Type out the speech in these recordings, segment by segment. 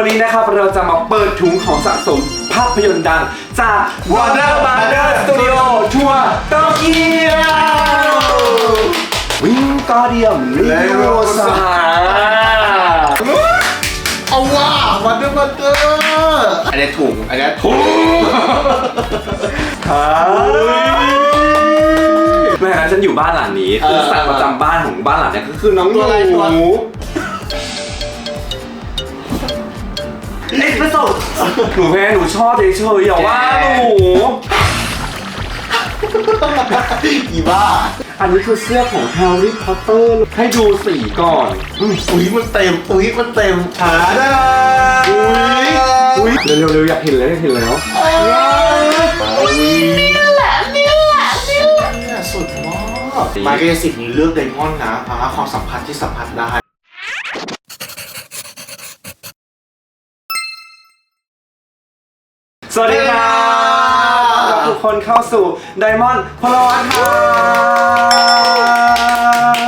วันนี้นะครับเราจะมาเปิดถุงของสะสมภาพยนตร์ดัง จาก Warner Brothers Studio ทัวร์โตเกียววิงกอเดียมลิโรซาเอาว่าวันเดอร์วันเดอร์อันนี้ถุงอันนี้ถุงแม่ฉันอยู่บ้านหลังนี้คือสัตว์ประจำบ้านของบ้านหลังเนี้ก็คือน้องหนู เอ็กซ์เพรสโซ่หนูแพ้หนูชอบเฉยๆอย่าว่าหนูอีบ้า อันนี้คือเสื้อของแฮร์รี่พอตเตอร์ให้ดูสีก่อนอุ้ยอุ้ยมันเต็มอุ้ยมันเต็มหาได้อุ้ยอุ้ยเร็วๆเร็วๆอยากเห็นแล้วอยากเห็นแล้วอุ้ยนี่แหละนี่แหละนี่แหละสุดมากมาเกสิบนี้เลือกไดมอนด์นะเพราะว่าความสัมพันธ์ที่สัมผัสได้ วัสดีครับต้อนรับทุกคนเข้าสู่ Diamond พลวัตค่ะ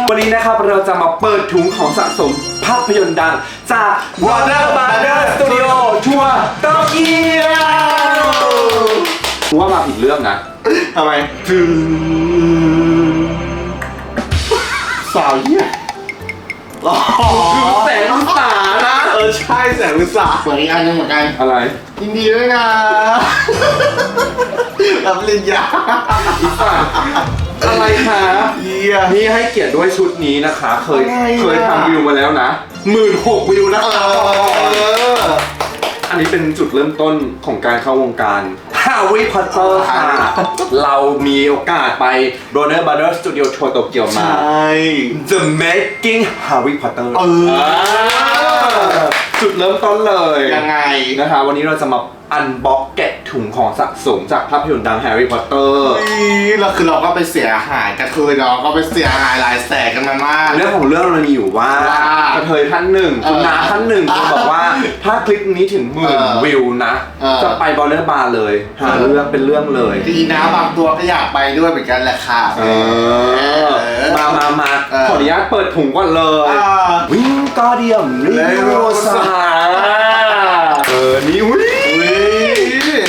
วันนี้นะครับเราจะมาเปิดถุงของสะสมภาพยนตร์ดัง จาก Warner Brothers Studio ทัวร์โตเกียวกูว่ามาผิดเรื่องนะทำไมถึงสาวเหี้ยอ๋อคือแสงอุตสานะเออใช่แสงอุตสาห์เหมือนอีกอันหนึงเหมือนกันอะไร ยินดีด้วยนะ รับปริญญาอะไรคะ เยี่ย นี่ให้เกียรติด้วยชุดนี้นะคะ เคย อะไรอะ เคยทำวิวมาแล้วนะหมื่นหกวิวนะเอคะอ อันนี้เป็นจุดเริ่มต้นของการเข้าวงการฮาวิพอตเตอร์ค่ะ เรามีโอกาสไป Warner Brothers Studio ทัวร์โตเกียวใชมา่ The Making Harry Potter เออ จุดเริ่มต้นเลยยังไงนะคะ วันนี้เราจะมา อันบ็อกแกะถุงของสะสมจากภาพยนตร์ดัง Harry Potter นี่เราคือเราก็ไปเสียหายกระเทยเนาะก็ไปเสียหายหลายแสนกันมามาก เรื่องของเรื่องมันมีอยู่ว่าว่ากระเทยท่านหนึ่งคุณเออนาท่านหนึ่งเขาบอกว่าถ้าคลิปนี้ถึงหมื่นเออวิวนะ เออ จะไปบอลเลอร์บาร์เลยหาเออเรื่องเป็นเรื่องเลย ดีนะบางตัวก็อยากไปด้วยเหมือนกันแหละค่ะ เออ มามามาเออ ขออนุญาตเปิดถุงก่อนเลยอ่าวิงกอเดียมลิโรซาเออ นี่วิ อุ้ย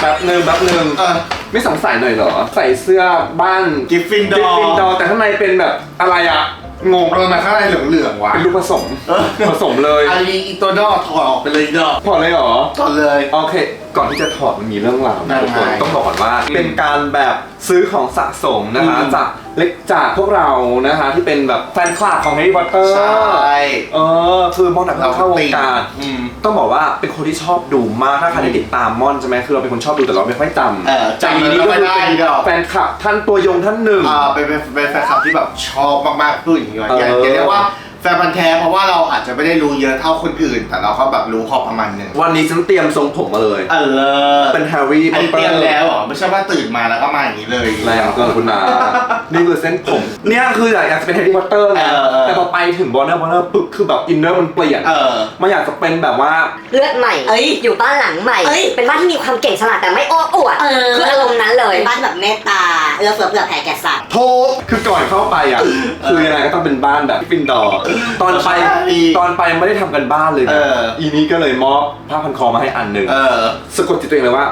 แป๊บหนึ่ งแป๊บหนึ่งเออ ไม่สงสัยหน่อยเหรอ ใส่เสื้อบ้านกิฟฟินดอกิฟฟินดอร์ร์แต่ข้างในเป็นแบบอะไรอะงง เออมาข้างในเหลืองๆว่ะ เป็นลูกผสมเออ ผสมเลยอันนี้อีตัวนอกถอดออกไปเลยดอกพอเลยเหรอ ถอดเลย โอเค ก่อนที่จะถอดมันมีเรื่องราวนะยังทุกคนไงต้องบอกก่อนว่า เป็นการแบบซื้อของสะสมนะคะ อืมจาก เล็กจากพวกเรานะคะที่เป็นแบบแฟนคลับของแฮร์รี่พอตเตอร์ใช่ เออคือมอนแบบเข้าวงการอืม ต้องบอกว่าเป็นคนที่ชอบดูมากถ้าใครได้ติดตามม่อนใช่ไหมคือเราเป็นคนชอบดูแต่เราไม่ค่อยจำเออจำแต่อีนี้ก็ไม่คือได้เป็นดอก แฟนคลับท่านตัวยงท่านหนึ่ง อ่าเป็นเป็นเป็นแฟนคลับที่แบบชอบมากๆพูดอย่างนี้ว่าเอออย่าอย่าเรียกว่า แฟนพันธ์แท้เพราะว่าเราอาจจะไม่ได้รู้เยอะเท่าคนอื่น แต่เราก็แบบรู้พอประมาณหนึงวันนี้ฉันเตรียมทรงผมมาเลย เออเป็นแฮร์รี่พอันอตนี้เตอเตรียมร์แล้วเหรอไม่ใช่ว่าตื่นมาแล้วก็มาอย่างนี้เลย แรงเกินคุณนา นี่คือเส้นผม เนี่ยคืออยากจะเป็นแฮร์รี่พอตเตอร์ไงเออเออ แต่พอไปถึงบอลเนอร์บอลเนอร์ปุ๊บคือแบบอินเนอร์มันเปลี่ยนเออ มันอยากจะเป็นแบบว่า เลือดใหม่ เอ้ยอยู่บ้านหลังใหม่ เอ้ย เป็นบ้านที่มีความเก่งฉลาดแต่ไม่โอ้อวดเออคืออารมณ์นั้นเลย เป็นบ้านแบบเมตตาเอื้อเฟื้อเผื่อแผ่แก่สัตว์ โทษคือก่อนเข้าไปอะ คือยังไงก็ต้องเป็นบ้านแบบฟินดอร์ตอนไปใช่ตอนไปไม่ได้ทำกันบ้านเลยเอนะออีนี้ก็เลยมอบผ้าพันคอมาให้อันหนึ่งเออ สะกดจิตตัวเองเลยว่า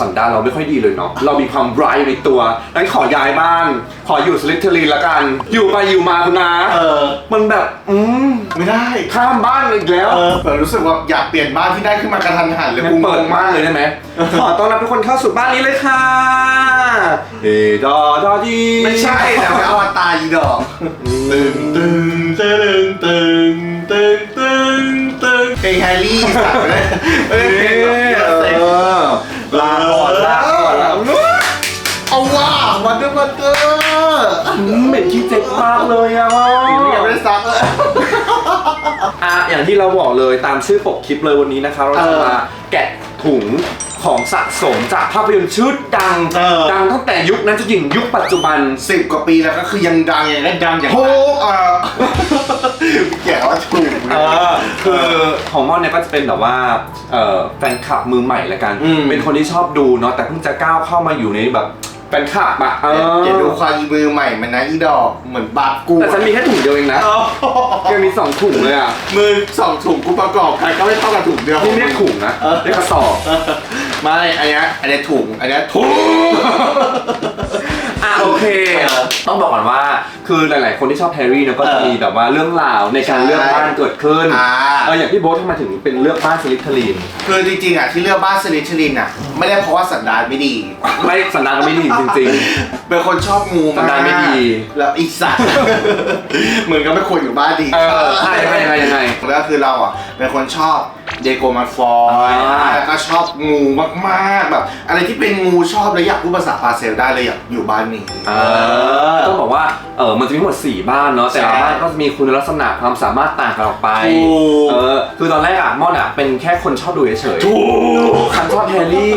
สันดานเราไม่ค่อยดีเลยเนาะเรามีความร้ายในตัวงั้นขอย้ายบ้าน ขออยู่สลิทเทอรีนละกัน อยู่ไปอยู่มาคุณนาเออ มันแบบ อืมไม่ได้ ข้ามบ้านอีกแล้ว เออแบบรู้สึกว่าอยากเปลี่ยนบ้านที่ได้ขึ้นมากระทันหันเลยงั้นเปิดบ้านเลยได้ไหม ขอต้อนรับทุกคนเข้าสู่บ้านนี้เลยค่ะเอดอดอดีไม่ใช่แต่ไม่เอาตายอีดอกตึงตึงตึงตึงตึงตึงตึงเพลงแฮร์รี่สัตว์เลยเอเอออ ลาก่อนลาก่อนลาเอาว่าวันเดอร์วันเดอร์เหม็นขี้เจ็บมากเลยอะยังไม่ได้ซักเลยอะอย่างที่เราบอกเลยตามชื่อปกคลิปเลยวันนี้นะคะ เราจะมาแกะถุง ของสะสมจากภาพยนตร์ชุดดัง เออ ดังตั้งแต่ยุคนั้นจนถึงยุคปัจจุบัน สิบกว่าปีแล้วก็คือยังดังยังได้ดังอย่างโอ้อ่าแก่ว่าถูกเออคือของม่อนเนี่ยก็จะเป็นแบบว่าเอ่อแฟนคลับมือใหม่ละกัน อืม เป็นคนที่ชอบดูเนาะแต่เพิ่งจะก้าวเข้ามาอยู่ในแบบแฟนคลับอะเออเดี๋ยวดูความอีมือใหม่มันนะอีดอกเหมือนบาปกูแต่ฉันมีแค่ถุงเดียวเองนะยังมีสองถุงเลยอะมือสองถุงกูประกอบกันก็ไม่เท่ากับถุงเดียว นี่เรียกถุงนะเรียกกระสอบ ไม่อันเนี้ยอันเนี้ยถุงอันเนี้ยถุงอะโอเคเออต้องบอกก่อนว่าคือหลาย ๆ คนที่ชอบแฮร์รี่เนี่ยก็จะเออมีแบบว่าเรื่องราวในการใช่เลือกบ้านเกิดขึ้นอ่า เอออย่างพี่โบ๊ททำไมถึงเป็นเลือกบ้านสลิทเทอรีนคือจริงๆอะที่เลือกบ้านสลิทเทอรินอะไม่ได้เพราะว่าสันดานไม่ดี ไม่สันดานก็ไม่ดีจริง เป็นคนชอบงูสันดานไม่ดี แล้วอีสัตว์ เหมือนก็ไม่ควรอยู่บ้านดีๆ เออใช่ยังไงยังไงยังไงแล้วคือเราอะเป็นคนชอบเดโกมาฟอยอ่าแล้วก็ ชอบงูมากๆแบบ อะไรที่เป็นงูชอบแล้วอยากพูดภาษาปาเซลได้เลยอยากอยู่บ้านนี้ เออต้องบอกว่าเออมันจะมีทั้งหมด 4 บ้านเนาะแต่ละใช่บ้านก็จะมีคุณลักษณะความสามารถต่างกันออกไปถูก เออคือตอนแรกอะมอนอะเป็นแค่คนชอบดูเฉยๆถูก ฉันชอบแฮร์รี่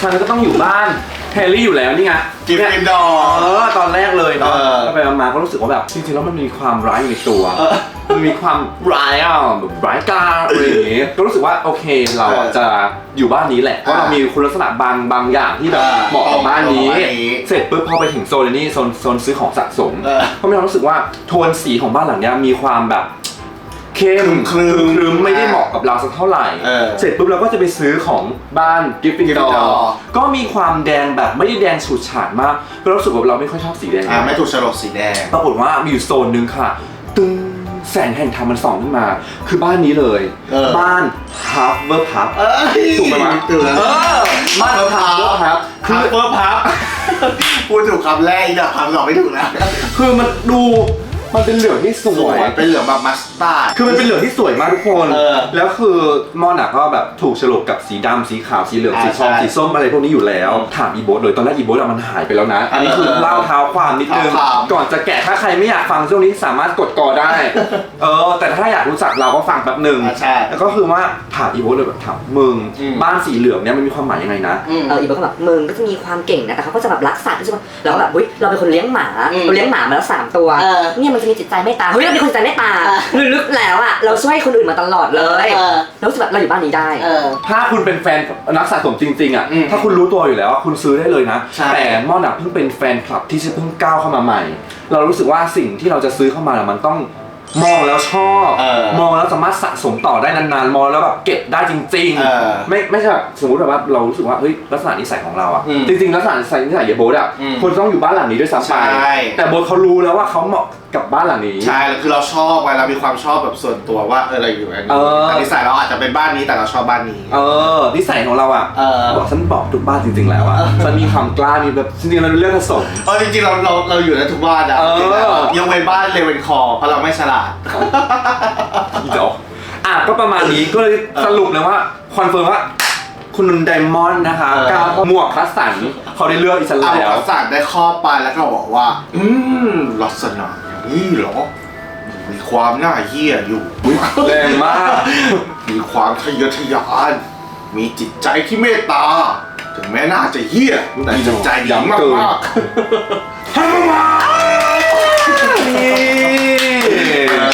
ฉันก็ต้องอยู่บ้าน แฮร์รี่อยู่แล้วนี่ไงกิฟเนี่ยฟินดอร์ เออตอนแรกเลยเนาะเออ ก็ไปมาๆก็รู้สึกว่าแบบจริงๆแล้วมันมีความร้ายอยู่ในตัวเออมันมีความร้ายอะแบบร้ายกาจอะไรอย่างงี้ก็รู้สึกว่าโอเคเราอะเออจะอยู่บ้านนี้แหละเพราะเรามีคุณลักษณะบางบางอย่างที่แบบเออเหมาะกับบ้านนี้เหมาะกับบ้านนี้ เสร็จปุ๊บพอไปถึงโซนนี้โซนโซนซื้อของสะสมเออ ก็มีความรู้สึกว่าโทนสีของบ้านหลังเนี้ยมีความแบบ เข้มครึ้มๆครึ้มไม่ได้เหมาะกับเราสักเท่าไหร่ เออเสร็จปุ๊บเราก็จะไปซื้อของบ้านกิฟฟินดอ Gryffindor ร์ก็มีความแดงแบบไม่ได้แดงฉูดฉาดมากก็รู้สึกว่าเราไม่ค่อยชอบสีแดง อ่าไม่ถูกฉลกสีแดง ปรากฏว่ามีอยู่โซนหนึ่งค่ะ ตึ้งแสงแห่งธรรมมันส่องขึ้นมา คือบ้านนี้เลย เออ บ้านฮับเวอร์พับเอ้ยถูกไหมวะถูกแล้วเออบ้านฮับเวอร์พับคืคืออเฟิร์พับ พูดถูกคำแรกอีกอะคำสองไม่ถูกแล้วคือมันดู มันเป็นเหลืองที่สสววยย เป็นเหลืองแบบมัสตาร์ด คือมันเป็นเหลืองที่สวยมากทุกคน เออแล้วคือมอนอะก็แบบถูกฉลกกับสีดำสีขาวสีเหลืองอ่าสีทองใช่สีส้มอะไรพวกนี้อยู่แล้ว ถามอีโบสเลยตอนแรกอีโบสอะมันหายไปแล้วนะ อันนี้คือเออเล่าเท้าความนิดนึง เท้าความ ก่อนจะแกะถ้าใครไม่อยากฟังช่วงนี้สามารถกดกอได้ เออ แต่ถ้าอยากรู้จักเราก็ฟังแป๊บหนึ่ง อ่าใช่ แล้วก็คือว่าถามอีโบสเลยแบบถามมึงอืม บ้านสีเหลืองเนี่ยมันมีความหมายยังไงนะเอออีบอกก็แบบมึงก็จะมีความเก่งนะแต่เขาก็จะแบบรักสัตว์ใช่ไหมแล้วก็แบบอุ้ยเราเป็นคนเลี้ยงหมาอืมเราเลี้ยงหมามาแล้วสามตัวเออ เนี่ยมันจะมีจิตใจเมตตาเฮ้ยเราเป็นคนจิตใจเมตตาเออลึกๆแล้วอะเราช่วยคนอื่นมาตลอดเลยเออ แล้วรู้สึกแบบเราอยู่บ้านนี้ได้ เออ ถ้าคุณเป็นแฟนนักสะสมจริงๆอะ อืมถ้าคุณรู้ตัวอยู่แล้วอะคุณซื้อได้เลยนะ ใช่ แต่มอนอะเพิ่งเป็นแฟนคลับที่เพิ่งก้าวเข้ามาใหม่ เรารู้สึกว่าสิ่งที่เราจะซื้อเข้ามาน่ะมันต้องมองแล้วชอบ เออมองแล้วสามารถสะสมต่อได้นานๆ มองแล้วแบบเก็บได้จริงเออไม่ไม่ใช่แบบสมมติแบบว่าเรารู้สึกว่าเฮ้ยลักษณะนิสัยของเราอะ อืมจริงๆลักษณะนิสัยนิสัยเยโบดอะอืมคนต้องอยู่บ้านหลังนี้ด้วยซ้ำไป ใช่ แต่โบดเขารู้แล้วว่าเขาเหมาะ กับบ้านหลังนี้ ใช่แล้วคือเราชอบไงเรามีความชอบแบบส่วนตัวว่าเออเราอยู่อันเอนี้อ แต่นิสัยเราอาจจะเป็นบ้านนี้แต่เราชอบบ้านนี้ เออนิสัยของเราอะเออ บอกฉันบอกทุกบ้านจริงๆแล้วอะฉันมีความกล้ามีแบบจริงๆเราเป็นเรื่องผสม เออจริงๆเราเราเราอยู่ในทุกบ้านอะเออ จริงๆแล้วยกเว้นบ้านเลเวนคอร์เพราะเราไม่ฉลาด เดี๋ยวอะก็ประมาณนี้ก็เลยสรุปเลยว่าคอนเฟิร์มว่า คุณไดมอนด์นะคะเออ ก้าวหมวกคัสสันเขาได้เลือกอิสเอาแล้วประสาทได้ครอบไปแล้วก็บอกว่า อืมลักษณะอย่าง นี้เหรอ มีความน่าเหี้ยอยู่ แรงมาก มีความทะเยอทะยาน มีจิตใจที่เมตตา ถึงแม้น่าจะเหี้ยแต่จิตใจดีมากมาก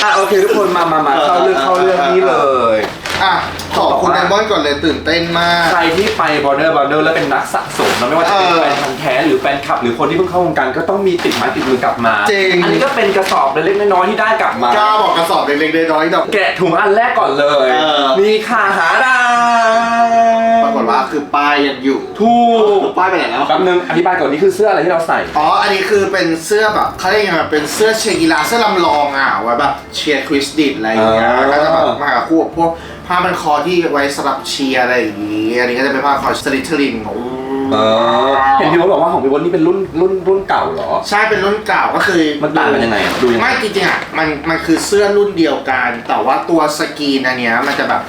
อะโอเคทุกคนมามามาเข้าเรื่องเข้าเรื่องนี้เลยๆอะ ขอบคุณไดมอนด์ก่อนเลยตื่นเต้นมาก ใครที่ไปบอร์เดอร์บอร์เดอร์แล้วเป็นนักสะสมนะไม่ว่าจะเป็นเออแฟนพันธ์แท้หรือแฟนคลับ หรือคนที่เพิ่งเข้าวงการก็ต้องมีติดไม้ติดมือกลับมา จริง อันนี้ก็เป็นกระสอบเล็กๆน้อยๆที่ได้กลับมา กล้าบอกกระสอบเล็กๆน้อยๆดอก แกะถุงอันแรกก่อนเลยเออ มีขาหาดาปรากฏว่าคือป้ายยังอยู่ถูกป้ายไปไหนแล้ว แป๊บนึงอธิบายก่อนนี่คือเสื้ออะไรที่เราใส่ อ๋อ อันนี้คือเป็นเสื้อแบบเขาเรียกยังไงเป็นเสื้อเชียร์กีฬาเสื้อลำลองอะไว้แบบเชียร์คริสดิดอะไรอย่างเงี้ยอ่าก็จะแบบมากับคู่กับพวก ผ้าพันคอที่ไว้สำหรับเชียร์อะไรอย่างงี้อันนี้ก็จะเป็นผ้าคอสลิทรินของ เออเห็นพี่วบอกว่าของพี่วนี่เป็นรุ่นรุ่นรุ่นเก่าเหรอ ใช่เป็นรุ่นเก่าก็คือมันต่างกันยังไงอะดูยังไงไม่จริงๆอะมันมันคือเสื้อรุ่นเดียวกัน แต่ว่าตัวสกรีนอันเนี้ยมันจะแบบ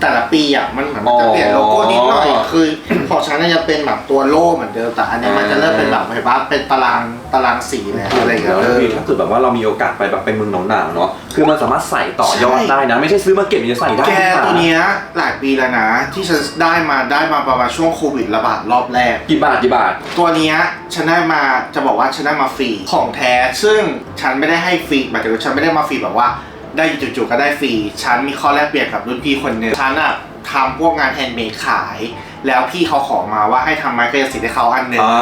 แต่ละปีอะมันเหมือนมันจะเปลี่ยนโลโก้นิดหน่อยคือ ของฉันน่ะจะเป็นแบบตัวโล่เหมือนเดิมแต่อันเนี้ยมันจะเริ่มเป็นแบบเห็นปะเป็นตารางตารางสีแล้วอะไรอย่างเงี้ยแล้วเออพี่ถ้าเกิดแบบว่าเรามีโอกาสไปแบบไปเมืองหนาวๆเนาะคือมันสามารถใส่ต่อยอดใช่ได้นะ ไม่ใช่ซื้อมาเก็บมันจะใส่ได้แกค่ะตัวเนี้ยหลายปีแล้วนะ ที่ฉันได้มาได้มาประมาณช่วงโควิดระบาดรอบแรก กี่บาทกี่บาท ตัวเนี้ยฉันได้มาจะบอกว่าฉันได้มาฟรีของแท้ ซึ่งฉันไม่ได้ให้ฟรีหมายถึงว่าฉันไม่ได้มาฟรีแบบว่า ได้จู่ๆก็ได้ฟรีฉันมีข้อแลกเปลี่ยนกับรุ่นพี่คนหนึ่งฉันอะททำพวกงานแฮนด์เมดขาย แล้วพี่เขาขอมาว่าให้ทำไม้กายสิทธิ์ให้เขาอันหนึ่งอ่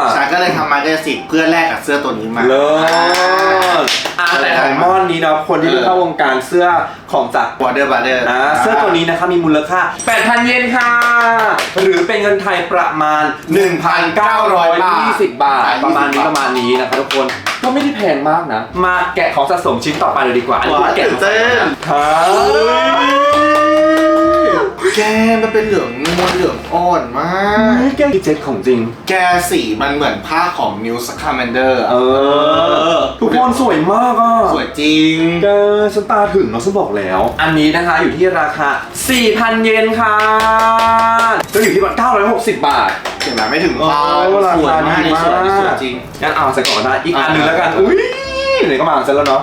าฉันก็เลยทำไม้กายสิทธิ์เพื่อแลกกับเสื้อตัวนี้มา เลิศอะแต่ของม่อนนี้เนาะคนที่เพิ่งเข้าวงการเสื้อของจากบอร์เดอร์บาร์เดอร์อ่าเสื้อตัวนี้นะคะมีมูลค่า 8,000 เยนค่ะ หรือเป็นเงินไทยประมาณ 1,920 บาท ประมาณนี้ประมาณนี้นะครับทุกคน ก็ไม่ได้แพงมากนะ มาแกะของสะสมชิ้นต่อไปเลยดีกว่า อันนี้ว้าคือแกะตื่นเต้น ครับ แกมันเป็นเหลืองนวลเหลืองอ่อนมาก แกะดีเจ็ตของจริง แกสีมันเหมือนผ้าของมิวส์คาแมนเดอร์เออ ทุกคนสวยมากอะสวยจริง แกฉันตาถึงเนาะฉันบอกแล้ว อันนี้นะคะอยู่ที่ราคา 4,000 เยนค่ะก็อยู่ที่ประมาณ960 บาท เห็นไหมไม่ถึงโอ้พันราสวยากคามดีนี่มาสวยนี่สวยกจริง งั้นเอาใส่กล่องก็ได้อีกอันหนึ่งอ่าแล้วกัน อุ้ยไหนก็มาเสร็จแล้วเนาะ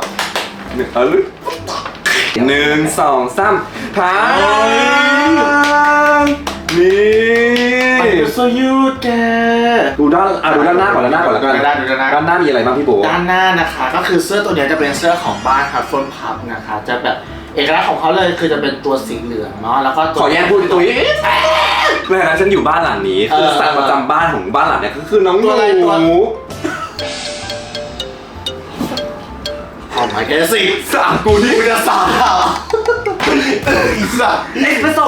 หนึ่งเออ หนึ่งสองสามทางนี่มันเป็นเสื้อยืดแกดูด้านอะดูด้านหน้าก่อนด้านหน้าก่อนแล้วกันดูด้านหน้าดูด้านหน้า ด้านหน้ามีอะไรบ้างพี่โบ ด้านหน้านะคะ ก็คือเสื้อตัวเนี้ยจะเป็นเสื้อของบ้านฮัฟเฟิลพับนะคะ จะแบบเอกลักษณ์ของเขาเลยคือจะเป็นตัวสีเหลืองเนาะแล้วก็ตัวขอแยกพูดตัวนี้เมื่อนั้นฉันอยู่บ้านหลังนี้ คือเออสัตว์ประจำบ้านของบ้านหลังเนี้ยก็คือน้องหตัวอะไรตัว นูหอมไหมแกสิสามกูนี่กูจะสาบเอออีสัตว์เอ็กซ์เพรสโซ่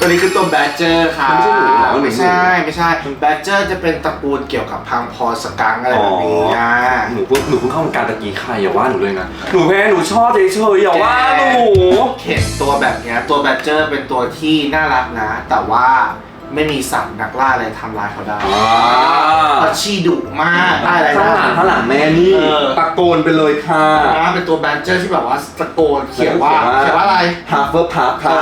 ตัวนี้คือตัวแบดเจอร์ค่ะมันไม่ใช่หนูเหรอไม่ใช่ไม่ใช่แบดเจอร์จะเป็นตระกูลเกี่ยวกับพังพอสกังอะไรแบบนี้อะ หนูเพิ่งหนูเพิ่งเข้าวงการตะกี้ใครอย่าว่าหนูเลยนะหนูแพ้หนูชอบเฉยๆอย่าว่าหนู เห็นตัวแบบเนี้ยตัวแบดเจอร์เป็นตัวที่น่ารักนะ แต่ว่า ไม่มีสัตว์นักล่าอะไรทำร้ายเขาได้อ่าเพราะชีดุมากได้อะไรข้างหลังข้างหลังแม่นี่เออ ตะโกนไปเลยค่ะ นะเป็นตัวแบดเจอร์ที่แบบว่าตะโกนเขียนว่าเขียนว่าอะไรฮัฟเฟอร์พับค่ะ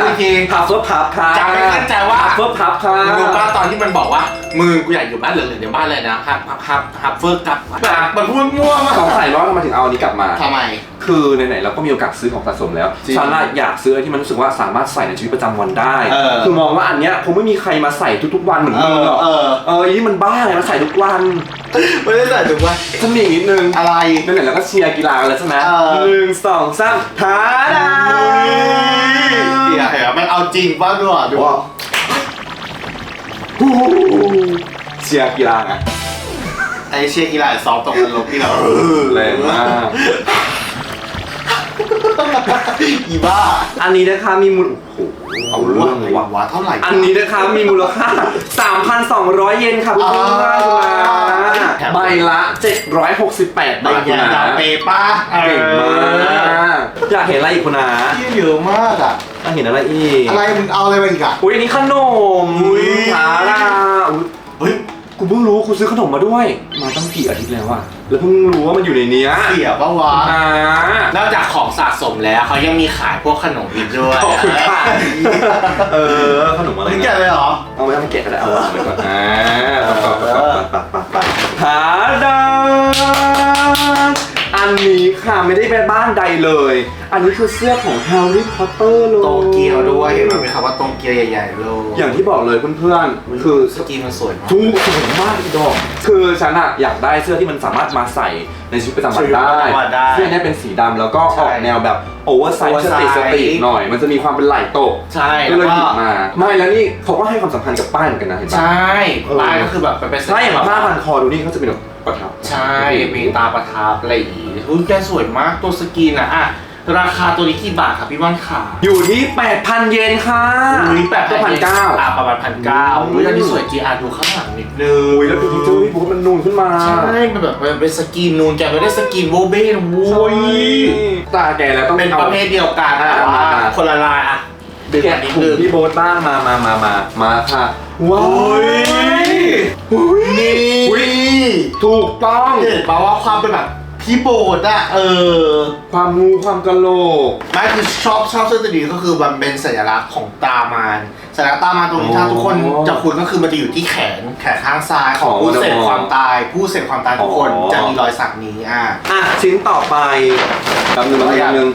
พูดอีกทีฮัฟเฟอร์พับค่ะจำไม่เข้าใจว่าฮัฟเฟอร์พับค่ะมึงรู้ป่ะตอนที่มันบอกว่ามึงกูอยากอยู่บ้านเหลืองๆเดี๋ยวบ้านเลยนะฮับฮับฮับฮับเฟิร์กลับแบบมันพูดมั่วมากสงสัยว่าทำไมถึงเอาอันนี้กลับมา ทำไม คือไหนๆเราก็มีโอกาสซื้อของสะสมแล้วจริงฉันน่ะอยากซื้ออะไรที่มันรู้สึกว่าสามารถใส่ในชีวิตประจำวันได้ เออคือมองว่าอันเนี้ยคงไม่มีใครมาใส่ทุกๆวันเหมือนมึงหรอกเออเอออันนี้มันบ้าไงมันใส่ทุกวันไม่ได้ใส่ถูกป่ะฉันมีอีกนิดนึง อะไร นั่นแหละแล้วก็เชียร์กีฬากันแล้วใช่ไหมเออ หนึ่งสองสามท้าดาเดี๋ยวเห็นไหมมันเอาจริงป่ะดูอะดูว้าวฮู้เชียร์กีฬาไงไอเชียร์กีฬาซ้อมตรงกันลบที่เราแรงมาก อีบ้า อันนี้นะคะมีมูลโอ้โหเอาเรื่องเลยว่ะวะเท่าไหร่อันนี้นะคะมีมูลค่า 3,200 เยนค่ะคุณผู้ชมอ่าใบละ 768ใบบาทยาคุณดานะวเปป้าเก่งมากอยากเห็นอะไรอีกคุณนะที่เยอะมากอะอยากเห็นอะไรอีก อะไรมึงเอาอะไรมาอีกอะอุ้ยอันนี้ขนมอุ๊ยทาดาอุ๊ยเฮ้ย กูเพิ่งรู้กูซื้อขนมมาด้วย มาตั้งกี่อาทิตย์แล้วอะแล้วเพิ่งรู้ว่ามันอยู่ในเนี้ยเสียปะวะอ่านอกจากของสะสมแล้วเขายังมีขายพวกขนมอีกด้วยขอบคุณค่ะเออขนมอะไรมึงนะแกะเลยเหรอ เอาไว้เอาไปแกะก็ได้เอาวางไว้ก่อนอ่าปัดปัดปัดปัดปัดปัดหาดา อันนี้ค่ะไม่ได้ไปบ้านใดเลย อันนี้คือเสื้อของแฮร์รี่พอตเตอร์เลยโตเกียวด้วยเห็นมันเป็นคำว่าโตเกียวใหญ่ๆเลยอย่างที่บอกเลยเพื่อนๆคือสกินมันสวยมากทุกสวยมากอีดอก คือฉันอะอยากได้เสื้อที่มันสามารถมาใส่ในชีวิตประจำวันได้ชีวิตประจำวันได้ เสื้อเนี้ยเป็นสีดำแล้วก็ออกใช่แนวแบบโอเวอร์ไซส์ส oversize ติสติหน่อย มันจะมีความเป็นไหล่โตกใช่ก็แล้วเลยก็หยิบมาไม่แล้วนี่เขาก็ให้ความสำคัญกับป้ายเหมือนกันนะเห็นปะใช่เออป้ายก็คือแบบเป็นถ้าอย่างผ้าพันคอดูนี่เขาจะเป็นแบบ ประทับใช่มีตาประทับอะไรอย่างงี้อุ้ยแกสวยมากตัวสกินอะอะราคาตัวนี้กี่บาทครับพี่ว่านขาอยู่ที่ 8,000 เยนค่ะอุ้ยแปดก็พันเก้าอะประมาณพันเก้าอุ้ยอันนี้สวยจริงอะดูข้างหลังนิดนึงอุ้ยแล้วดูที่เจ้าพี่บุ๊คมันนูนขึ้นมาใช่มันแบบมันเป็นสกินนูนแกไม่ได้สกินโบเบ้นะโว้ยตาแกแล้วต้องเป็นอาประเภทเดียวกันแต่ว่าอ่าคนละลายอะดึงแกะอันนิดถุงนึงพี่โบ๊ทบ้างมามามามามาค่ะว้าโอ้ยอุ้ย นี่อุ๊ยถูกต้อง เห็นปะว่าความเป็นแบบพี่โบดอะเออ ความงูความกะโหลก ไม่คือชอบชอบเสื้อตัวนี้ก็คือมันเป็นสัญลักษณ์ของตามานสัญลักษณ์ตามานตรงนี้อ๋อถ้าทุกคนจะคุ้นก็คือมันจะอยู่ที่แขนแขนข้างซ้ายของอ๋อผู้เสพอ๋อความตาย ผู้เสพความตายทุกคนอ๋อ จะมีรอยสักนี้อะ อะชิ้นต่อไปแป๊บนึงอะไรแป๊อะบนึง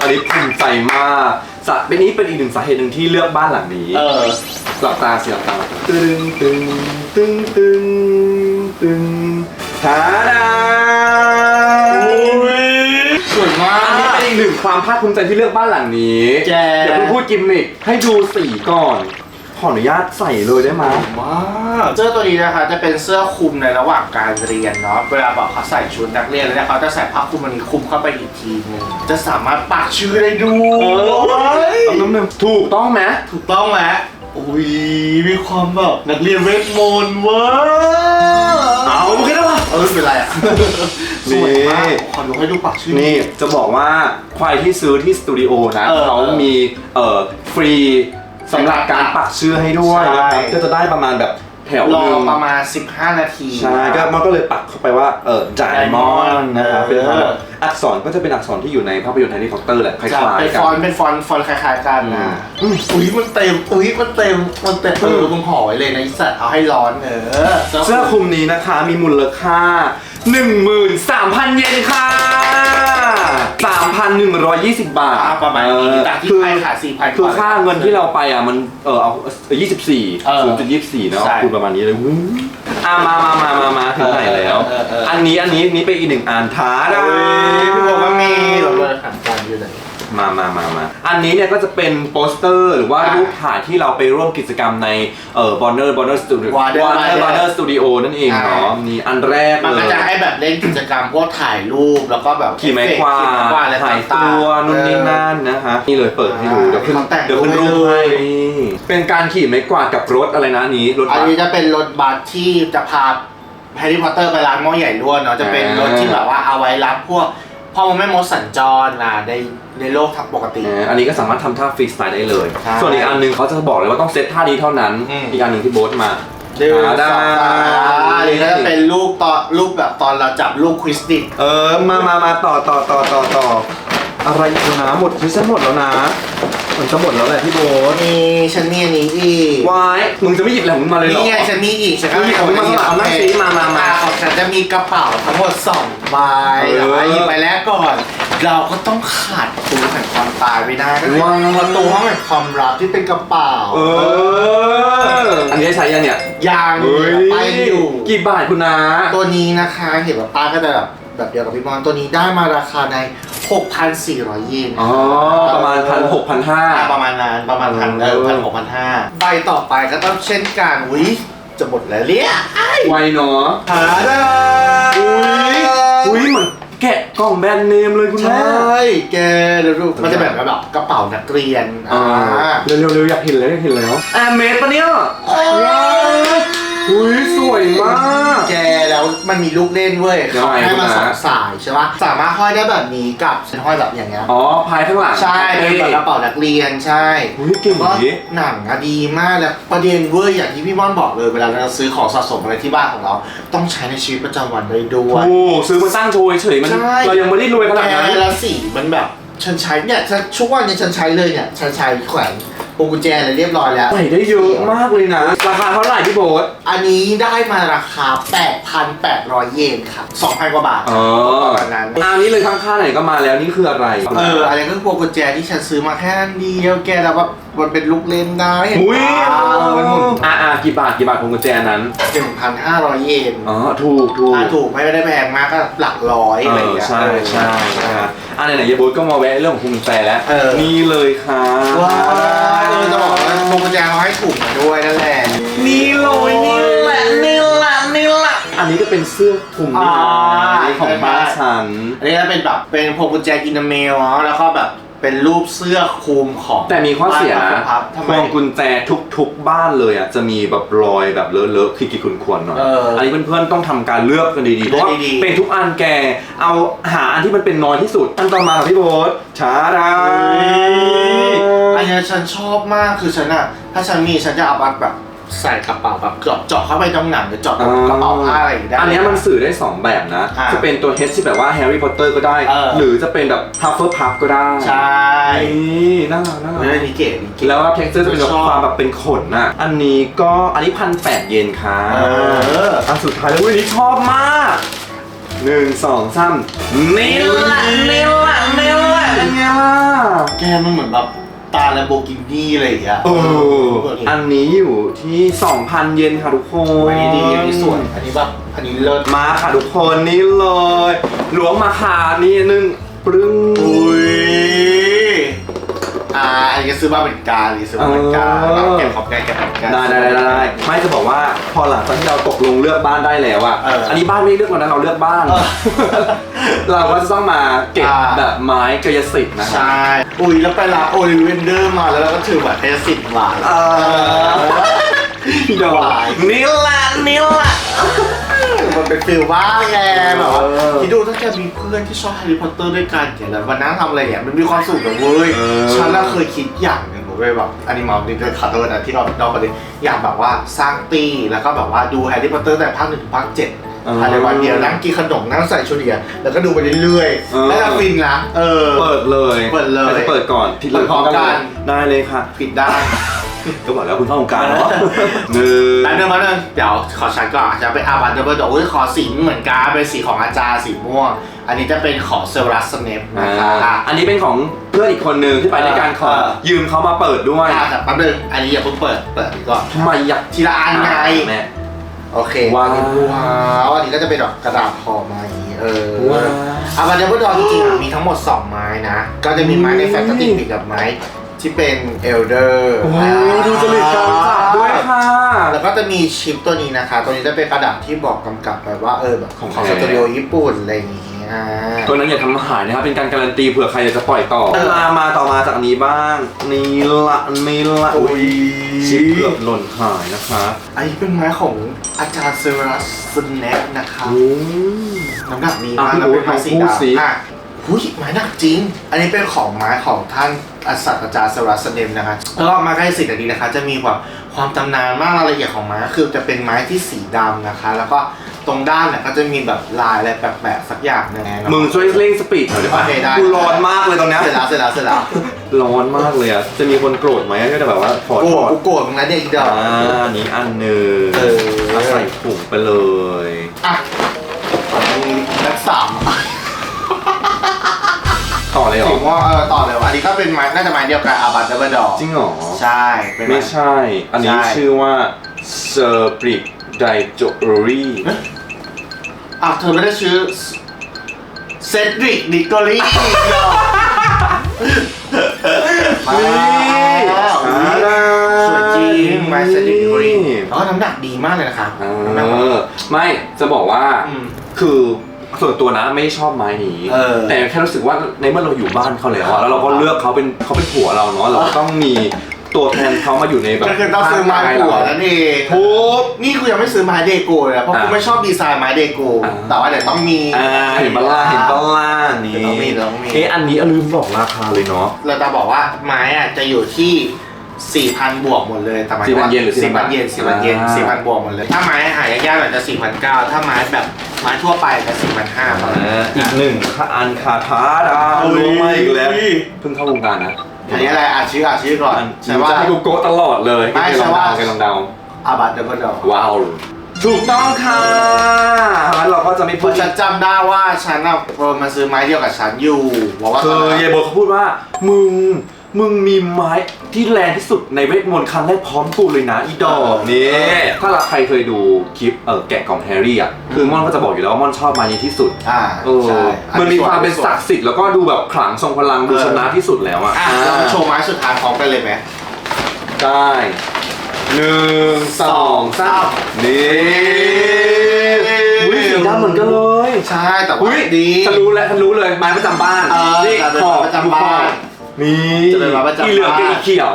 อันนี้ภูมิใจมาก สะเป็นนี้เป็นอีกหนึ่งสาเหตุหนึ่งที่เลือกบ้านหลังนี้เออ หลับตาสิหลับตาตึงตึงตึงตึงตึงทาดาสวยมาอันนี้ก เป็นอีกอีกหนึ่งความภาคภูมิใจที่เลือกบ้านหลังนี้แจเดี๋ยวเพิ่งพูดกิมมิคให้ดูสีก่อนข ออนุญาตใส่เลยได้ไหมว้าวเสื้อตัวนี้นะคะจะเป็นเสื้อคลุมในระหว่างการเรียนเนาะเวลาแบบเขาใส่ชุดนักเรียนแล้วเนี่ยเขาจะใส่ผ้าคลุมมันนี้คลุมเข้าไปอีกทีหนึงจะสามารถปักชื่อได้ด้วเออยเอาน้ำหนึ่งถูกต้องไหมถูกต้องไหมอุ้ยมีความแบบนักเรียนเวทมนต์เว้ยเอาโอเคแล้วป่ะเออเป็นไรอะสวยมากขอดูให้ดูปักชื่อ นี่จะบอกว่าใครที่ซื้อที่สตูดิโอนะเออเขามีเอ่อฟรี สำหรับการปักชื่อให้ด้วยนะครับใช่ ก็จะได้ประมาณแบบแถวรหอนึ่งประมาณ 15 นาที ใช่ก็มันก็เลยปักเข้าไปว่าเออจายมอนนะครับเออเป็นคำแบบอักษรก็จะเป็นอักษรที่อยู่ในภาพยนตร์แฮร์รี่พอตเตอร์แหละคล้จะายเป็นๆกัฟอนน ต์เป็นฟอนต์ฟอนต์คล้ายๆกันนะอืมอุ้ยมันเต็มอุ้ยมันเต็มมันเต็มเออมึงห่อไว้เลยนะไอสัตว์เอาให้ร้อนเออเสื้อคลุมนี้นะคะมีมูลค่า 13,000 เยนค่ะ 3,120 บาทอ่าประมาณนี้เออจากที่คือไทยขาย4,000คือค่าเงินที่เราไปอะมันเออเอาเออ24 0.24เนาะใช่ คูณประมาณนี้เลยอู้อะมามามามามาถึงไหนแล้ว เออเออเอออัอันนี้อันนี้นี่เป็นอีกหนึ่งอันท้าดาเฮ้ยพี่บอกว่ามีแบบเลยขันกันอยู่ไหน มามามามาอันนี้เนี่ยก็จะเป็นโปสเตอร์หรือว่าอะรูปถ่ายที่เราไปร่วมกิจกรรมในเอ่อบอนเนอร์บอนเนอร์สตูดิโอ Warner บอนเนอร์ Warner บอนเนอร์สตูดิโอนั่นเองอ่าเนาะนี่อันแรกมันเลก็ยจะให้แบบเล่นกิจกรรมพวกถ่ายรูปแล้วก็แบบขี่ไม้กวาขี่ไม้กวาดอะไรดถ่ายต่างๆ ตัวนู่นนี่เออนั่นนะฮะนี่เลยเปิดให้ดูอ่าเดี๋ยวขึ้นเขาแต่งเดี๋ยวขึ้นรูรูปปให้ให้นี่เป็นการขี่ไม้กวาดกับรถอะไรนะอันนี้รถอันบัส นี้จะเป็นรถบัสที่จะพาแฮร์รี่พอตเตอร์ไปร้านหม้อใหญ่ล้วนเนาะจะเป็นอ่ารรถที่แบบว่าเอาไว้รับพวกพ่อแม่มดสัญจรนะใน ในโลกทับปกติเอออันนี้ก็สามารถทำท่าฟรีสไตล์ได้เลย ใช่ส่วนอีกอันหนึงเขาจะบอกเลยว่าต้องเซตท่านี้เท่านั้น อืม อีกอันหนึ่งที่โบ๊ทมาเดี๋ยวอ่าได้สองตาอันนี้ก็จะเป็นรูปตอนรูปแบบตอนเราจับลูกคริสติกเออ มามามาต่อต่อต่อต่อต่ออะไรอีกแล้วนะหมดไม่ใช่หมดแล้วนะมันจะหมดแล้วแหละพี่โบ๊ทนี่ฉันมีอันนี้อีกวายมึงจะไม่หยิบอะไรของมึงมาเลยเหรอ นี่ไงฉันมีอีกฉันก็นี่ของมึงมาเอานั่งซิมามามาอ่ของฉันจะมีกระเป๋าทั้งหมด2ใบเออเดี๋ยวไอ้หยิบไปแรกก่อน เราก็ต้องขาดประตูแห่งความตายไม่ได้ก็คือว้าว ประตูห้องแห่งความลับที่เป็นกระเป๋าเออ อันนี้ได้ใช้ยังเนี่ยยางเฮ้ยไปอยู่ กี่บาทคุณนาตัวนี้นะคะเห็นว่าป้าก็จะแบบแบบเดียวกับพี่มอนตัวนี้ได้มาราคาใน 6,400 เยนอ๋อ ประมาณพันหกพันห้าอ่าประมาณนั้นประมาณพันเออเอพันอหกพันห้าใบต่อไปก็ต้องเช่นกันวิจะหมดแล้วเนี่ยไวเนาะ หาได้อุ้ยอุ้ยเหมือน แกะกล่องแบรนด์เนมเลยคุณใชแม่่ แกเดี๋ยวดูมันจะแบบแบบกระเป๋านักเรียนอ่าเร็วๆเร็วๆอยากเห็นแล้วอยากเห็นแล้วแอมเมดปะเนี่ยอุ้ย สวยมาก แกแล้วมันมีลูกเล่นเว้ยยังเขาไงให้มาคุณสนะองสายใช่ปะสามารถห้อยได้แบบนี้กับเส้นห้อยแบบอย่างเงี้ย อ๋อพายข้างหลังใช่เป็นแบบกระเป๋านักเรียนใช่อุ้ยเก่งก็ดีหนังอะดีมากแล้วประเด็นเว้ยอย่างที่พี่ม่อนบอกเลยเวลาเราซื้อของสะสมอะไรที่บ้านของเรา ต้องใช้ในชีวิตประจำวันได้ด้วย โอ้ซื้อมาตั้งโชว์เฉยๆมัน ใช่ เรายังไม่ได้รวยขนาดนั้น แกแล้วสีมันแบบฉันใช้เนี่ยฉันช่วงวันเนี่ยฉันใช้เลยเนี่ยฉันใช้แขวน พวงกุญแจอะไรเรียบร้อยแล้ว ใส่ได้เยอะมากเลยนะ ราคาเท่าไหร่พี่โบ๊ทอันนี้ได้มาราคา 8,800 เยนครับ2,000 กว่าบาทอ๋อประมาณนั้น อันนี้เลยข้างๆไหนก็มาแล้วนี่คืออะไรเอออะไรก็คือพวงกุญแจที่ฉันซื้อมาแค่อันเดียวแกแล้วแบบมันเป็นลูกเล่นได้เห็นอุ้ยปะมันหมุนอ่าอ่ากี่บาทกี่บาทของกุญแจนั้น1,500เยนอ๋อถูกถูก อ่าถูกไม่ได้แพงมากก็หลักร้อยเออะไรอย่างอเงี้ย ใช่ใช่นะครับอันไหนๆยายโบ๊ทก็มาแวะเรื่องของกุญแจแล้ว เออ นี่เลยค่ะว้าว เออจะบอกว่าพวงกุญแจเขาให้ถูกมาด้วยนั่นแหละ นี่เลยนี่แหละนี่แหละนี่แหละ อันนี้ก็เป็นเสื้อคลุมนี่นะอ่าอันนี้ของบ้านฉัน อันนี้ก็เป็นแบบเป็นพวงกุญแจกินเมลเนาะแล้วก็แบบเป็นรูปเสื้อคลุมของแต่มีข้อเสียนะพับทำพไม วงกุญแจทุกๆบ้านเลยอะจะมีแบบรอยแบบเลอะๆขีดๆควรๆหน่อยเอออันนี้เพื่อนๆต้องทำการเลือกกันดีๆ เพราะว่าดีๆ เป็นทุกอันแกเอาหาอันที่มันเป็นน้อยที่สุด อันต่อมาค่ะพี่โบ๊ทช้าได้ อันเนี้ยฉันชอบมากคือฉันอะถ้าฉันมีฉันจะเอาแบบใส่กระเป๋าแบบเกือบเจาะเข้าไปตรงหนังหรือเจาะตรงกระเป๋าผ้าอะไรอย่างเงี้ยได้ อันเนี้ยมันสื่อได้ 2 แบบนะ อ่าจะเป็นตัว H ที่แบบว่าแฮร์รี่พอตเตอร์ก็ได้ เออ หรือจะเป็นแบบฮัฟเฟิลพัฟก็ได้ใช่นี่น่ารักน่ารักเรื่องนี้เก๋ดีเก๋ แล้วเท็กเจอร์จะเป็นแบบชอบความแบบเป็นขนน่ะ อันนี้ก็อันนี้พันแปดเยนค่ะเอออันสุดท้ายแล้ววันนี้ชอบมากหนึ่งสองสามนี่ละนี่ละนี่ละเป็นไงล่ะ แกมันเหมือนแบบ ตาแลมโบกินี่อะไรอย่างเงี้ยเอออันนี้อยู่ที่ 2,000 เยนค่ะทุกคนอันนี้ดีอันนี้สวยอันนี้แบบอันนี้เลิศมาค่ะทุกคนนี่เลยหลวงมาขานี่นึงปรึ้ง อุ้ยอ่าอันนี้ก็ซื้อมาเหมือนกันหรือซื้อมาเหมือนกันเออแล้วเก็บของแกเก็บของแก ได้ได้ได้ได้ไม่จะบอกว่าพอหลังจากที่เราตกลงเลือกบ้านได้แล้วอะเอออัอันนี้บ้านไม่ได้เลือกวันนั้นเราเลือกบ้าน เออเราก็จะต้องมาเก็บอ่า แบบไม้กายสิทธิ์นะครัใช่อุ้ยแล้วไปรับโอลิเวนเดอร์มาแล้วเราก็ถือบัตรเทสสิบบาทเออพี่ดอกนี่แหละนี่แหละ มันเป็นฟิลบ้าไงแบบว่าเออที่ดูถ้าแกมีเพื่อนที่ชอบแฮร์รี่พอตเตอร์ด้วยกันเขียนแล้ววันนั้นทำอะไรเนี่ยมันมีความสุขนะเว้ยเออ ฉันน่ะเคยคิดอย่างหนึ่งเว้ยแบบอนิมอลดิเดอร์คาร์เตอร์นะที่เราดอกกันเลยอยากแบบว่าสร้างตีแล้วก็แบบว่าดูแฮร์รี่พอตเตอร์แต่ภาคหนึ่งถึงภาคเจ็ดเออภายในวันเดียวนั่งกินขนมนั่งใส่ชุดเดียวแล้วก็ดูไปเรื่อยเออ ๆแล้วก็ฟินนะเออ เปิดเลยเปิดเลยใครจะเปิดก่อนที่เปิดพร้อมกัน ได้เลยค่ะ ปิดได้ ก็บอกแล้วคุณเข้าวงการเนาะหนึ่งแป๊บนึงแป๊บนึงเดี๋ยวขอชัดก่อนจะไปอาบันเดอร์เบิร์ดอุ้ยขอสีเหมือนกันเป็นสีของอาจารย์สีม่วง อันนี้จะเป็นของเซลรัสสเนปนะอ่าคะอันนี้เป็นของเพื่อนอีกคนนึงที่ไปด้วยกันขอเออยืมเขามาเปิดด้วยอ่าแต่แป๊บนึงอันนี้อย่าเพิ่งเปิดเปิดอันนี้ก่อนทำไมอยากทีละอันไงแม่โอเคว้าวว้าว อันนี้ก็จะเป็นดอกกระดาษห่อมาอย่างนี้เออว้าวอาบันเดอร์เบิร์ดจริงๆอะมีทั้งหมด 2 ไม้นะ ก็จะมีไม้ในแฟนตาติกกับไม้ ที่เป็นเอลเดอร์โอ้โหดูจริตการจับด้วยค่ะ แล้วก็จะมีชิปตัวนี้นะคะ ตัวนี้จะเป็นกระดาษที่บอกกำกับแบบว่าเออแบบของของโอสเคตูดิโอญี่ปุ่นอะไรอย่างเงี้ยตัวนั้นอย่าทำหายนะครับเป็นการการันตีเผื่อใครอยากจะปล่อยต่อเออมามาต่อมาจากอันนี้บ้าง นี่ละนี่ละโอ้ยชิปเกือบหล่นหายนะคะอันนี้เป็นไม้ของอาจารย์เซอรัสสแน็คนะคะโอ้น้ำหนักดีอะมากพี่แล้วเป็นไม้สีพูดสิ ดำอะหุ้ยไม้หนักจริง อันนี้เป็นของไม้ของท่าน อาศาสตราจารย์เซอรัสสเนมนะคะแล้วก็ไม้ใกล้สิทธิ์อันนี้นะคะ จะมีความความตำนานมากรายละเอียดของไม้คือจะเป็นไม้ที่สีดำนะคะ แล้วก็ตรงด้านเนี่ยก็จะมีแบบลายอะไรแปลกๆสักอย่างหนึงมึงช่วยเร่งสปีดหน่อยได้ปะโอเคได้ กูร้อนมากเลยตรงเนี้ยเสร็จแล้วเสร็จแล้วเสร็จแล้วร้อนมากเลยอะ จะมีคนโกรธไหมก็จะแบบว่าขอโกรถธอดกูโกรธมึงนะเนี่ยอีดอก อ่าอันนี้อันหนึ่งเออ เอาใส่ถุงไปเลย อะมีนักสาม ต่อเลยเหรถืออว่าเออต่อเลยว่ะอันนี้ก็เป็นไม้น่าจะไม้เดียวกันอาบัตเดอร์เบอร์ดอจริงเหรอ ใช่เป็นไม้ ไม่ใช่ อันนี้ใช่ ชื่อว่าเซอร์บริกไดโจอรี่อะเธอไม่ได้ชื่อเซดริกดิกอรี่สวยจริงไม้เซดริกดิกอรี่แล้วก็น้ำหนักดีมากเลยนะคะเอน้ำหนักอไม่จะบอกว่า อืม คือ ส่วนตัวนะไม่ชอบไม้นี้เออ แต่แค่รู้สึกว่าในเมื่อเราอยู่บ้านเขาแล้วอะแล้วเราก็เลือกเขาเป็นเขาเป็นผัวเราเนาะเราก็ต้องมีตัวแทนเขามาอยู่ในแบบก็คือต้องซื้อไม้ผัวนั่นเองทุบนี่กูยังไม่ซื้อไม้เดโกเลยนะเพราะกูอะไม่ชอบดีไซน์ไม้เดโกอ่าแต่ว่าเดี๋ยวต้องมีอ่าเห็นปะล่าเห็นปะล่านี่ต้องมีต้องมี เอ๊ะอันนี้ลืมบอกราคาเลยเนาะ เราจะบอกว่าไม้อะจะอยู่ที่ 4,000 บวกหมดเลยแต่หมายถึงว่า4,000เยนหรือ4,000เยน4,000เยนอ่า4,000บวกหมดเลย ถ้าไม้หายากๆหน่อยจะ4,900ถ้าไม้แบบ ไม้ทั่วไปจะ4,500ประมาณนั้นอีกหนึ่งค่ะอันคาถาดาวเฮ้ยลงมาอีกแล้ว เพิ่งเข้าวงการนะอันนี้อะไรอ่านชื่ออ่านชื่อก่อนอันใช่ว่าจะให้กูโกะตลอดเลยไม่ให้ใช่ลองว่าเดาให้ลองเดาอาบัตเดอร์เบอร์ดอว้าวถูกต้องค่ะงั้นเราก็จะไม่เพพูดราะฉันจำได้ว่าฉันอะเออมาซื้อไม้เดียวกับฉันอยู่บอกว่าคือตนนั้นเยโบเขาพูดว่า มึง มึงมีไม้ที่แรงที่สุดในเวทมนต์ครั้งแรกพร้อมกูเลยนะอีดอกนี่ถ้าใครเคยดูคลิปเออแกะกล่องแฮร์รี่อะคือม่อนก็จะบอกอยู่แล้วว่าม่อนชอบไม้นี้ที่สุดอ่าเออใช่มันมีความเป็นศักดิ์สิทธิ์แล้วก็ดูแบบขลังทรงพลังดูชนะที่สุดแล้วอะอะเรามาโชว์ไม้สุดท้ายพร้อมกันเลยไหมได้หนึ่งสองสามนี่อุ้ยสีดำเหมือนกันเลย ใช่แต่ว่าอุ้ยดีฉันรู้แล้วฉันรู้เลยไม้ประจำบ้านเออนี่จะเป็นขอบไม้ประจำบ้าน นี่จะเป็นไม้ประจำบ้านอีเหลืองกับอีเขียว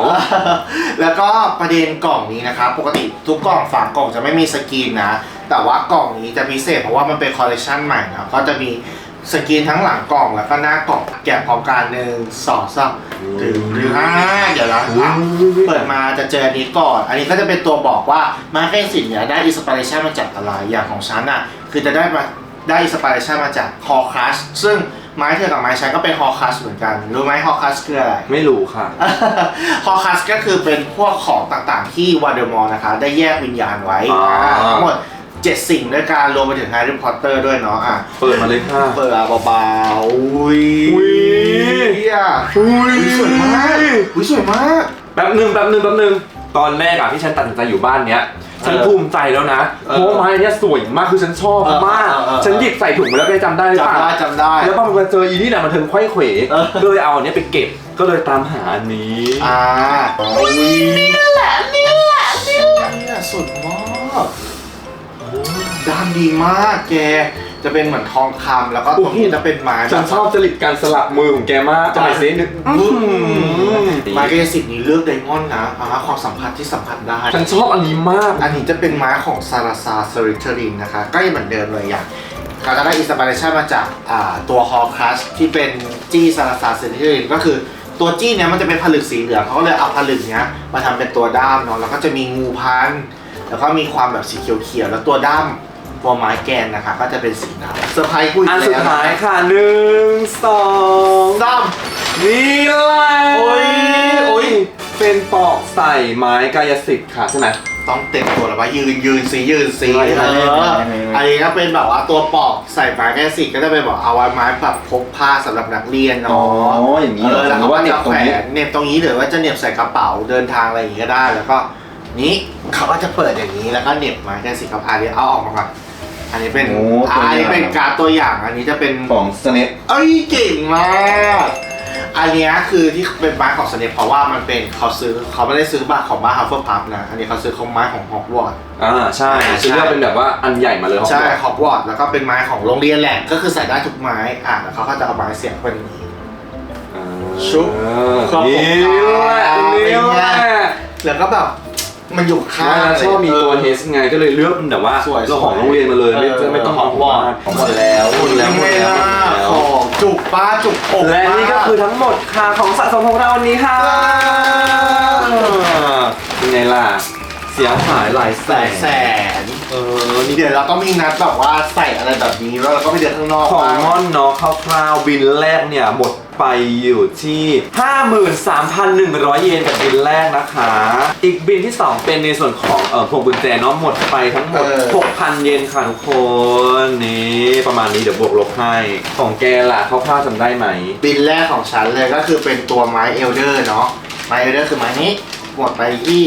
แล้วก็ประเด็นกล่องนี้นะครับ ปกติทุกกล่องฝากล่องจะไม่มีสกรีนนะ แต่ว่ากล่องนี้จะพิเศษเพราะว่ามันเป็นคอลเลคชันใหม่นะก็จะมีสกรีนทั้งหลังกล่องแล้วก็หน้ากล่องแกะพร้อมกันหนึ่งสองสามดึงดึงอ่าเดี๋ยวนะอะเปิดมาจะเจออันนี้ก่อน อันนี้ก็จะเป็นตัวบอกว่ามาเฟนสินเนี่ยได้อินสปิเรชันมาจากอะไรอย่างของฉันอะคือจะได้มาได้อินสปิเรชันมาจากฮอคลัสซึ่ง ไม้เธอกับไม้ฉันก็เป็นฮอคลัสเหมือนกัน รู้ไหมฮอคลัสคืออะไร ไม่รู้ค่ะ ฮอคัสก็คือเป็นพวกของต่างๆ ที่วาเดอร์มอร์นะคะ ได้แยกวิญญาณไว้อ่าอ่าทั้งหมด7สิ่งด้วยการรวมไปถึงแฮร์รี่พอตเตอร์ด้วยเนาะอะเปิดมาเลยค่ะ เปิดเบาๆอุ้ยอุ้ยเหี้ยอุ้ยอุ้ยสวยมากอุ้ยสวยมาก แป๊บหนึงแป๊บหนึงแป๊บหนึงตอนแรกอะที่ฉันตัดสินใจอยู่บ้านเนี้ย ฉันภูมิใจแล้วนะเออเพราะว่าไม้เนี้ยสวยมากคือฉันชอบเออมาก เออเออ ฉันหยิบใส่ถุงไปแล้วแกจำได้หรือเปจำล่า ได้จำได้ แล้วพอมาเจออีนี่เนี่ยมันถึงไขว้เขวเออ ก็เลยเอาอันเนี้ยไปเก็บ ก็เลยตามหาอันนี้อ่าโอ้ยนี่แหละนี่แหละนี่แหละเนี่ยสุดมากโอ้ด้ามดีมากแก จะเป็นเหมือนทองคำแล้วก็ตรงนี้จะเป็นไม้ฉันชอบจริตการสลับมือของแกมากจะไปเซนึกอือื้อมหือไม้กายสิทธิ์นี้เลือกไดมอนด์นะอ่าความสัมผัสที่สัมผัสได้ฉันชอบอันนี้มาก อันนี้จะเป็นไม้ของซาราซาเซริเทอรินนะคะก็ยังเหมือนเดิมเลยอย่างเขาจะได้อินสปิเรชันมาจากอ่าตัวฮอลคัสที่เป็นจี้ซาราซาเซริเทอรินก็คือตัวจี้เนี้ยมันจะเป็นผลึกสีเหลืองเขาก็เลยเอาผลึกเนี้ยมาทำเป็นตัวด้ามเนาะแล้วก็จะมีงูพันแล้วก็มีความแบบสีเขียวๆแล้วตัวด้าม ตัวไม้แกนนะคะ ก็จะเป็นสีดำเซอร์ไพรส์คุยอันแล้สุดวท้ายค่ะหนึ่งสองด้ามนี่แหละโอ้ยโอ้ยเป็นปอกใส่ไม้กายสิทธิ์ค่ะใช่ไหม ต้องเต็มตัวแล้วว่ายืนยืนสียืนสีใช่เอใช่อใช่ใช่อันนี้ก็เป็นแบบว่าตัวปอกใส่ไม้แค่สิก็จะเป็นแบบเอาไว้ไม้แบบพกพาสำหรับนักเรียนอ๋อเนาะ อย่างนี้เอเหรออแล้วหรืเขาอว่าก็เน็จะบตแขรงวนี้ นเหน็บตรงนี้หรือว่าจะเหน็บใส่กระเป๋าเดินทางอะไรอย่างนี้ก็ได้ แล้วก็นี้เขาก็จะเปิดอย่างนี้แล้วก็เหน็บไม้แค่สิครับอันนี้เอาออกมาก่อน อันนี้เป็นโอ้อัตัวอย่างนนี้เป็นการดตัวอย่าง อันนี้จะเป็น ของสเนป เอ้ยเก่งมาก อันเนี้ยคือที่เป็นไม้ของสเนปเพราะว่ามันเป็นเขาซื้อเขาไม่ได้ซื้อบ้านของบ้านฮัฟเฟิลพับนะ อันนี้เขาซื้อของไม้ของฮอกวอตส์ อ่าใช่ซื้อว่าเป็นแบบว่าอันใหญ่มาเลยใช่ฮอกวอตส์แล้วก็เป็นไม้ของโรงเรียนแหละ ก็คือใส่ได้ทุกไม้ อะแล้วเขาก็จะเอาไม้เสียบเป็นอย่างนี้อ่าชุบนี่แหละนี่แหละแล้วก็แบบ มันอยู่ข้างว่าชอบมีตัวเฮสไงก็เลยเลือกแบบว่าสวยๆเราของโรงเรียนมาเลยไม่เออไม่ต้องของหมดหมดแล้วหมดแล้วหมดแล้วหมดแล้วของจุกป้าจุกอกและนี่ก็คือทั้งหมดค่ะของสะสมของเราวันนี้ค่ะเป็นไงล่ะเสียหายหลายแสแสนนแสนเออนี่เดี๋ยวเราก็มีนัดแบบว่าใส่อะไรแบบนี้แล้วเราก็ไปเดินข้างนอกของบ้างม่อนเนาะคร่าวๆบินแรกเนี่ยหมดไปอยู่ที่ 53,100 เยนกับบินแรกนะคะ อีกบินที่ 2 เป็นในส่วนของเอ่อพวงกุญแจเนาะหมดไปทั้งหมด 6,000 เยนค่ะทุกคนนี่ประมาณนี้เดี๋ยวบวกลบให้ ของแกล่ะคร่าวๆจำได้ไหม บินแรกของฉันเลยก็คือเป็นตัวไม้เอลเดอร์เนาะไม้เอลเดอร์คือไม้นี้หมดไปที่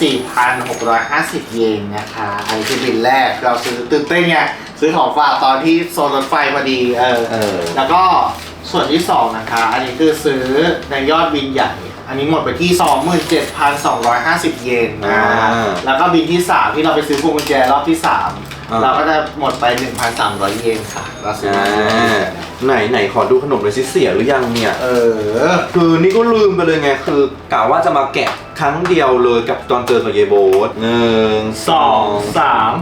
4,650 เยนนะคะอันนี้คือบินแรกเราซื้อตื่นเต้นไงซื้อของฝากตอนที่โซนรถไฟพอดีเออเออ แล้วก็ส่วนที่2นะคะ อันนี้คือซื้อในยอดบินใหญ่ อันนี้หมดไปที่ 27,250 เยนนะ อ่า แล้วก็บินที่ 3 ที่เราไปซื้อพวงกุญแจรอบที่ อ่า3เราก็จะหมดไป 1,300 เยนค่ะเราซื้ออ่าไหนไหนขอดูขนมหน่อยสิเสียหรือยังเนี่ย เออ คือนี่ก็ลืมไปเลยไง คือกะว่าจะมาแกะครั้งเดียวเลยกับตอนเจอกับเยโบสหนึ่งสองสาม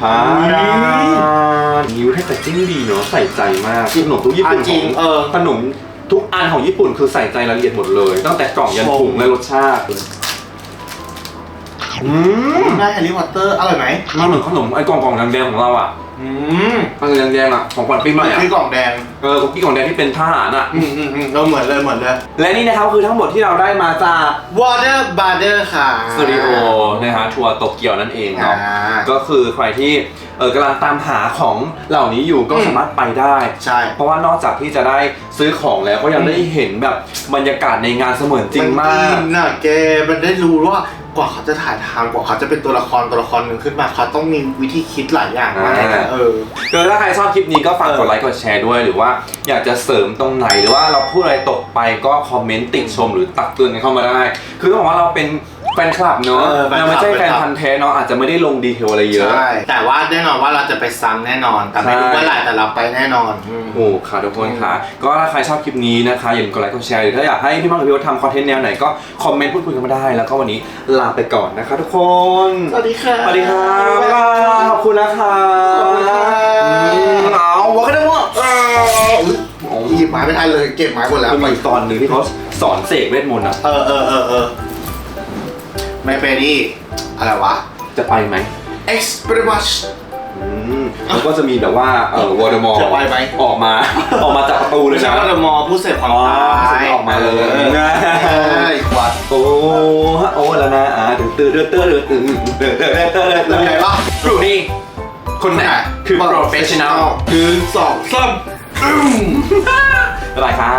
พานิ้วให้แต่จิ้งดีเนาะใส่ใจมากขนมทุกญี่ปุ่นอะจริงของเออ ขนมทุกอันของญี่ปุ่นคือใส่ใจรายละเอียดหมดเลย ตั้งแต่กล่องยันถุงและรสชาติ อืมได้แฮร์รี่พอตเตอร์อร่อยไหมมันเหมือนขนมไอ้กล่องกล่องแดงๆของเราอะอืมมันคือแดงๆอะของขวัญปีใหม่อะคือกล่องแดงเออคุกกี้กล่องแดงที่เป็นทหารอะอืมอืมอืมเราเหมือนเลยเหมือนเลยและนี่นะครับคือทั้งหมดที่เราได้มาจาก Water Butter ค่ะ สตูดิโอนะฮะทัวร์โตเกียวนั่นเองอ่าเนาะก็คือใครที่เออกำลังตามหาของเหล่านี้อยู่ก็อืม สามารถไปได้ ใช่ เพราะว่านอกจากที่จะได้ซื้อของแล้วก็ยังได้เห็นแบบบรรยากาศในงานเสมือนจริงมาก นน่ะแกมันได้รู้ว่า กว่าเขาจะถ่ายทำกว่าเขาจะเป็นตัวละครตัวละครหนึ่งขึ้นมาเขาต้องมีวิธีคิดหลายอย่างมากอ่าเออคือถ้าใครชอบคลิปนี้ก็ฝากเออกดไลค์กดแชร์ด้วยหรือว่าอยากจะเสริมตรงไหนหรือว่าเราพูดอะไรตกไปก็คอมเมนต์ติชมหรือตักเตือนกันเข้ามาได้ คือต้องบอกว่าเราเป็น แฟนคลับเนอะเออแฟนคลับ เราไม่ใช่แฟนแฟนคลับพันธ์แท้เนาะอาจจะไม่ได้ลงดีเทลอะไรเยอะ ใช่แต่ว่าแน่นอนว่าเราจะไปซ้ำแน่นอน แต่ไม่รู้ใช่ เมื่อไหร่แต่เราไปแน่นอนอืมโอ้ค่ะทุกคนค่ะ ก็ถ้าใครชอบคลิปนี้นะคะ อย่าลืมกดไลค์กดแชร์หรือถ้าอยากให้พี่มังกับพี่โอ๊ตทำคอนเทนต์แนวไหนก็คอมเมนต์พูดคุยกันมาได้ แล้วก็วันนี้ลาไปก่อนนะคะทุกคน สวัสดีค่ะ สวัสดีครับบ๊ายบายขอบคุณนะคะขอบคุณค่ะเอาวะก็ได้ว่าเอออุ๊ยหยิบไม้ไม่ทันเลยเก็บไม้หมดแล้วมันมีอีกตอนหนึ่งที่เขาสอนเสกเวทมนต์อะเออเออเออเออ ไม่เป็นนี่อะไรวะ จะไปไหม Express อืมแล้วก็จะมีแบบว่าเออวอร์ดมอร์จะไปไหม ออกมา ออกมาจากประตูเลยใช่นะวอร์ดมอผู้เสพความอ๋อตายออกมาเลยนะเอ้วัดโอ้ฮะโอ้แล้วนะอ่าตื่นตื่นเด้อเด้อเด้อตื่นเด้อเด้อเด้อเด้อเด้อเด้อ ดูนี่คนไหนคือ professional คือสองซ้ำ อะไรค่ะ